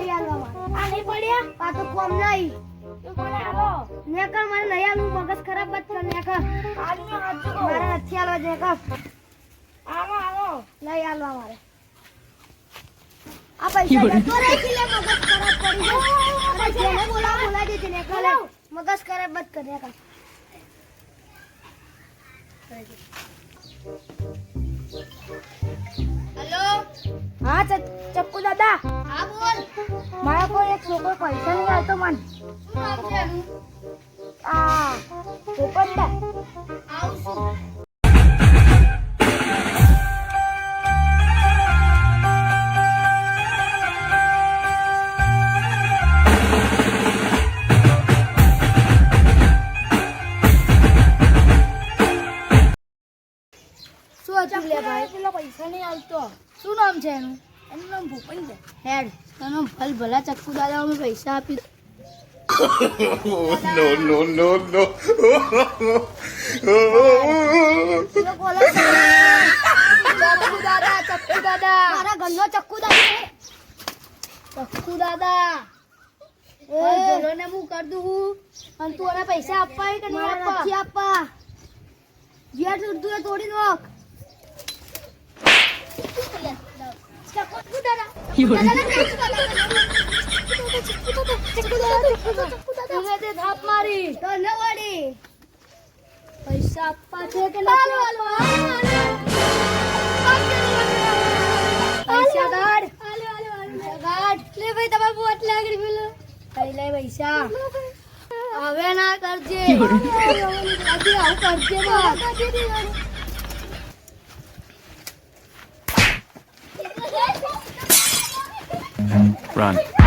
નહીં આલવા આ નહીં પડ્યા? આ તો કોમ નહીં. નેકર મારે નહીં આલવું મગજ ખરાબ જ કર નેકર. મારે નથી આલવા નેકર. આમાં આલો નહીં આલવા મારે. આ પૈસા જતો રહે લે મગજ ખરાબ કરી દે. અને જેને બોલાવો બોલાવી દેજે નેકર. મગજ ખરાબ જ કર નેકર. હેલો? હા છોકરો પૈસા નહીં આવતો મને. શું આ હતું લે ભાઈ? પેલો પૈસા નહીં આવતો. શું નામ છે એનું? હેડ તને ભલ ભલા ચક્કુ દાદા અમે પૈસા આપી. ચક્કુ દાદા ચક્કુ દાદા. મારા ઘરનો ચક્કુ દાદા ચક્કુ દાદા. એ. ને હું કર દઉં. અને તું એને પૈસા આપવા કે નહીં આપવા? નથી આપવા. જે તું તોડી નાખ ચક્કુ દાદા તમે તે થાપ મારી તો ન વળી પૈસા આપવા છે કે પૈસા કાઢ પૈસા લે ભાઈ તમારે બોટ લાગી પેલો કઈ લે પૈસા હવે ના કરજે. આવું કરજે Run.